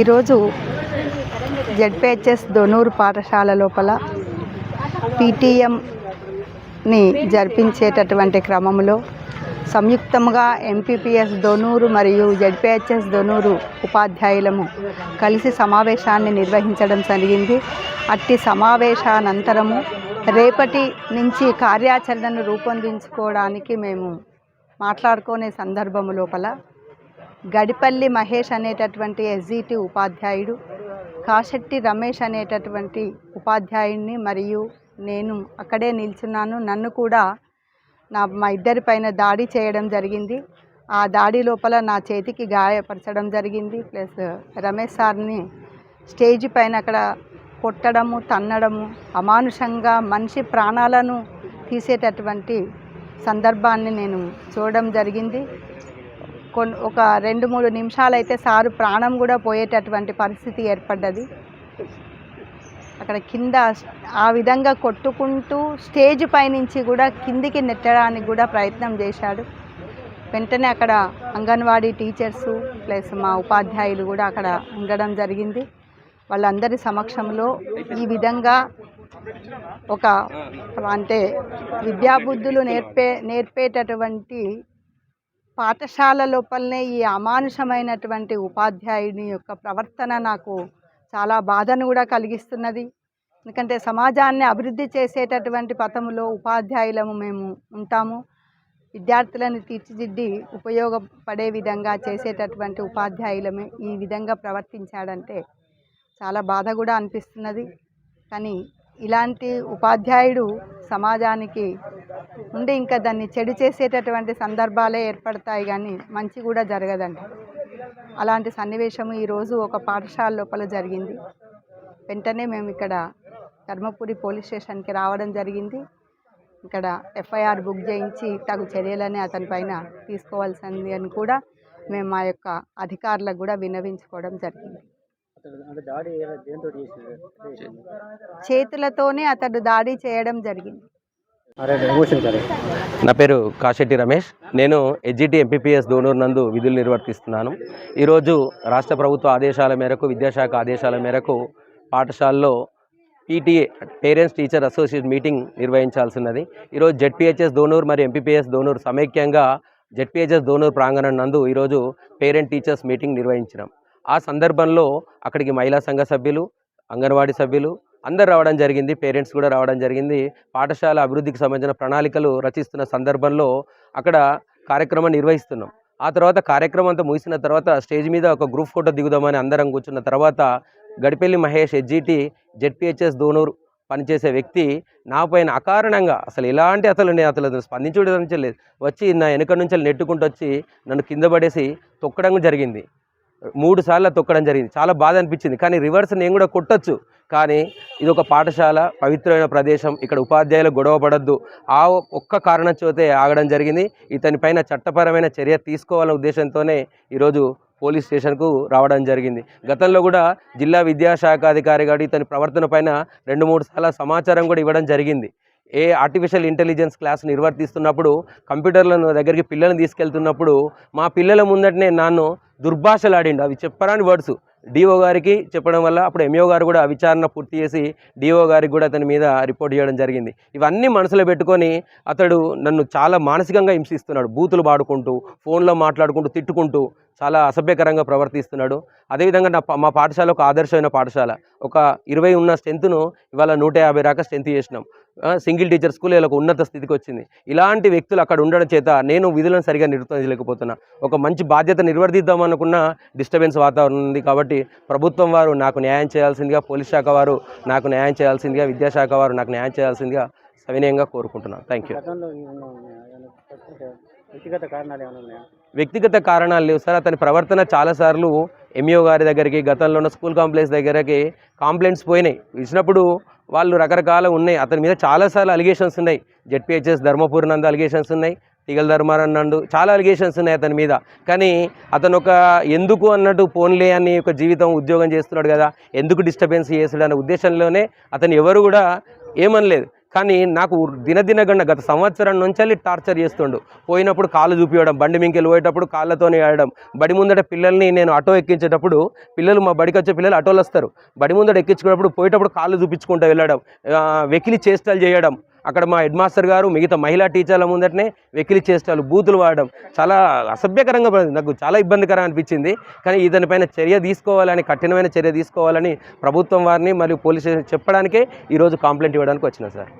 ఈరోజు జడ్పిహెచ్ఎస్ దొనూరు పాఠశాల లోపల పీటీఎంని జరిపించేటటువంటి క్రమంలో సంయుక్తంగా ఎంపీపీఎస్ దొనూరు మరియు జడ్పిహెచ్ఎస్ దొనూరు ఉపాధ్యాయులము కలిసి సమావేశాన్ని నిర్వహించడం జరిగింది. అట్టి సమావేశానంతరము రేపటి నుంచి కార్యాచరణను రూపొందించుకోవడానికి మేము మాట్లాడుకునే సందర్భము లోపల గడిపల్లి మహేష్ అనేటటువంటి ఎస్జిటి ఉపాధ్యాయుడు కాశెట్టి రమేష్ అనేటటువంటి ఉపాధ్యాయుడిని మరియు నేను అక్కడే నిల్చున్నాను. నన్ను కూడా నా మా ఇద్దరి పైన దాడి చేయడం జరిగింది. ఆ దాడి లోపల నా చేతికి గాయపరచడం జరిగింది. ప్లస్ రమేష్ సార్ని స్టేజ్ పైన అక్కడ కొట్టడము తన్నడము అమానుషంగా మనిషి ప్రాణాలను తీసేటటువంటి సందర్భాన్ని నేను చూడడం జరిగింది. కొన్ని ఒక రెండు మూడు నిమిషాలు అయితే సారు ప్రాణం కూడా పోయేటటువంటి పరిస్థితి ఏర్పడ్డది. అక్కడ కింద ఆ విధంగా కొట్టుకుంటూ స్టేజ్ పైనుంచి కూడా కిందికి నెట్టడానికి కూడా ప్రయత్నం చేశాడు. వెంటనే అక్కడ అంగన్వాడీ టీచర్సు ప్లస్ మా ఉపాధ్యాయులు కూడా అక్కడ ఉండడం జరిగింది. వాళ్ళందరి సమక్షంలో ఈ విధంగా ఒక అంటే విద్యాబుద్ధులు నేర్పే నేర్పేటటువంటి పాఠశాల లోపలనే ఈ అమానుషమైనటువంటి ఉపాధ్యాయుని యొక్క ప్రవర్తన నాకు చాలా బాధను కూడా కలిగిస్తున్నది. ఎందుకంటే సమాజాన్ని అభివృద్ధి చేసేటటువంటి పథములో ఉపాధ్యాయులము మేము ఉంటాము. విద్యార్థులను తీర్చిదిద్ది ఉపయోగపడే విధంగా చేసేటటువంటి ఉపాధ్యాయులమే ఈ విధంగా ప్రవర్తించాడంటే చాలా బాధ కూడా అనిపిస్తున్నది. కానీ ఇలాంటి ఉపాధ్యాయుడు సమాజానికి ఉండి ఇంకా దాన్ని చెడు చేసేటటువంటి సందర్భాలే ఏర్పడతాయి కానీ మంచి కూడా జరగదండి. అలాంటి సన్నివేశము ఈరోజు ఒక పాఠశాల లోపల జరిగింది. వెంటనే మేము ఇక్కడ ధర్మపురి పోలీస్ స్టేషన్కి రావడం జరిగింది. ఇక్కడ ఎఫ్ఐఆర్ బుక్ చేయించి తగు చర్యలని అతని పైన తీసుకోవాల్సింది అని కూడా మేము మా యొక్క అధికారులకు కూడా విన్నవించుకోవడం జరిగింది. చేతులతోనే అతడు దాడి చేయడం జరిగింది. నా పేరు కాశెట్టి రమేష్. నేను ఎడ్జిటి ఎంపీపీఎస్ దోనూరు నందు విధులు నిర్వర్తిస్తున్నాను. ఈరోజు రాష్ట్ర ప్రభుత్వ ఆదేశాల మేరకు విద్యాశాఖ ఆదేశాల మేరకు పాఠశాలలో PTA parents teacher association meeting నిర్వహించాల్సినది. ఈరోజు జెడ్పీహెచ్ఎస్ దోనూరు మరియు ఎంపీపీఎస్ దోనూరు సమైక్యంగా జెడ్పీహెచ్ఎస్ దోనూరు ప్రాంగణం నందు ఈరోజు పేరెంట్ టీచర్స్ మీటింగ్ నిర్వహించినాం. ఆ సందర్భంలో అక్కడికి మహిళా సంఘ సభ్యులు అంగన్వాడీ సభ్యులు అందరు రావడం జరిగింది పేరెంట్స్ కూడా రావడం జరిగింది. పాఠశాల అభివృద్ధికి సంబంధించిన ప్రణాళికలు రచిస్తున్న సందర్భంలో అక్కడ కార్యక్రమం నిర్వహిస్తున్నాం. ఆ తర్వాత కార్యక్రమం అంతా ముగిసిన తర్వాత స్టేజ్ మీద ఒక గ్రూప్ ఫోటో దిగుదామని అందరం కూర్చున్న తర్వాత గడిపెల్లి మహేష్ హెచ్జిటి జెడ్పిహెచ్ఎస్ దోనూరు పనిచేసే వ్యక్తి నా పైన అకారణంగా అసలు ఎలాంటి అసలు నేను అసలు స్పందించడం లేదు వచ్చి నా వెనుక నుంచి నెట్టుకుంటూ వచ్చి నన్ను కింద పడేసి తొక్కడం జరిగింది. మూడు సార్లు తొక్కడం జరిగింది. చాలా బాధ అనిపించింది. కానీ రివర్స్ నేను కూడా కొట్టచ్చు. కానీ ఇది ఒక పాఠశాల పవిత్రమైన ప్రదేశం. ఇక్కడ ఉపాధ్యాయులు గొడవ పడద్దు. ఆ ఒక్క కారణం చేతే ఆగడం జరిగింది. ఇతని పైన చట్టపరమైన చర్య తీసుకోవాలనే ఉద్దేశంతోనే ఈరోజు పోలీస్ స్టేషన్కు రావడం జరిగింది. గతంలో కూడా జిల్లా విద్యాశాఖ అధికారి గారు ఇతని ప్రవర్తన పైన రెండు మూడు సార్లు సమాచారం కూడా ఇవ్వడం జరిగింది. ఏ ఆర్టిఫిషియల్ ఇంటెలిజెన్స్ క్లాస్ నిర్వర్తిస్తున్నప్పుడు కంప్యూటర్లను దగ్గరికి పిల్లల్ని తీసుకెళ్తున్నప్పుడు మా పిల్లల ముందటనే నన్ను దుర్భాషలాడిండు. అవి చెప్పరాని వర్డ్స్. డిఓ గారికి చెప్పడం వల్ల అప్పుడు ఎంఓ గారు కూడా విచారణ పూర్తి చేసి డిఓ గారికి కూడా అతని మీద రిపోర్ట్ చేయడం జరిగింది. ఇవన్నీ మనసులో పెట్టుకొని అతడు నన్ను చాలా మానసికంగా హింసిస్తున్నాడు. బూతులు పాడుకుంటూ ఫోన్లో మాట్లాడుకుంటూ తిట్టుకుంటూ చాలా అసభ్యకరంగా ప్రవర్తిస్తున్నాడు. అదేవిధంగా నా మా పాఠశాల ఒక ఆదర్శమైన పాఠశాల. ఒక ఇరవై ఉన్న స్ట్రెంత్ను ఇవాళ నూట యాభై దాకా స్ట్రెంత్ చేసినాం. సింగిల్ టీచర్ స్కూల్ ఇలా ఒక ఉన్నత స్థితికి వచ్చింది. ఇలాంటి వ్యక్తులు అక్కడ ఉండడం చేత నేను విధులను సరిగా నిర్వర్తించలేకపోతున్నా. ఒక మంచి బాధ్యత నిర్వర్తిద్దామన్న అనుకున్న డిస్టర్బెన్స్ వాతావరణం ఉంది కాబట్టి ప్రభుత్వం వారు నాకు న్యాయం చేయాల్సిందిగా పోలీస్ శాఖ వారు నాకు న్యాయం చేయాల్సిందిగా విద్యాశాఖ వారు నాకు న్యాయం చేయాల్సిందిగా సవినయంగా కోరుకుంటున్నాను. థ్యాంక్ యూ వ్యక్తిగత కారణాలు ఏమైనా వ్యక్తిగత కారణాలు లేవు సార్. అతని ప్రవర్తన చాలాసార్లు ఎంఈఓ గారి దగ్గరికి గతంలో ఉన్న స్కూల్ కాంప్లెక్స్ దగ్గరకి కాంప్లైంట్స్ పోయినాయి. ఇచ్చినప్పుడు వాళ్ళు రకరకాల ఉన్నాయి. అతని మీద చాలాసార్లు అలిగేషన్స్ ఉన్నాయి. జెడ్పిహెచ్ఎస్ ధర్మపురి నందు అలిగేషన్స్ ఉన్నాయి. తిగల్ ధర్మారాయణ నందు చాలా అలిగేషన్స్ ఉన్నాయి అతని మీద. కానీ అతను ఒక ఎందుకు అన్నట్టు పోన్లే అని ఒక జీవితం ఉద్యోగం చేస్తున్నాడు కదా ఎందుకు డిస్టర్బెన్స్ చేస్తాడు అనే ఉద్దేశంలోనే అతను ఎవరు కూడా ఏమనలేదు. కానీ నాకు దినదినగండ గత సంవత్సరం నుంచి టార్చర్ చేస్తుండు. పోయినప్పుడు కాళ్ళు చూపించడం బండి మింకెళ్ళి పోయేటప్పుడు కాళ్ళతోనే ఆడడం. బడి ముందట పిల్లల్ని నేను ఆటో ఎక్కించేటప్పుడు పిల్లలు మా బడికి వచ్చే పిల్లలు ఆటోలు వస్తారు. బడి ముందట ఎక్కించుకున్నప్పుడు పోయేటప్పుడు కాళ్ళు చూపించుకుంటూ వెళ్ళడం వెకిలి చేష్టలు చేయడం అక్కడ మా హెడ్ మాస్టర్ గారు మిగతా మహిళా టీచర్ల ముందటనే వెకిలి చేష్టాలు బూతులు వాడడం చాలా అసభ్యకరంగా పడింది. నాకు చాలా ఇబ్బందికరంగా అనిపించింది కానీ ఇతనిపైన చర్య తీసుకోవాలని కఠినమైన చర్య తీసుకోవాలని ప్రభుత్వం వారిని మరియు పోలీస్ స్టేషన్ చెప్పడానికే ఈరోజు కంప్లైంట్ ఇవ్వడానికి వచ్చిన సార్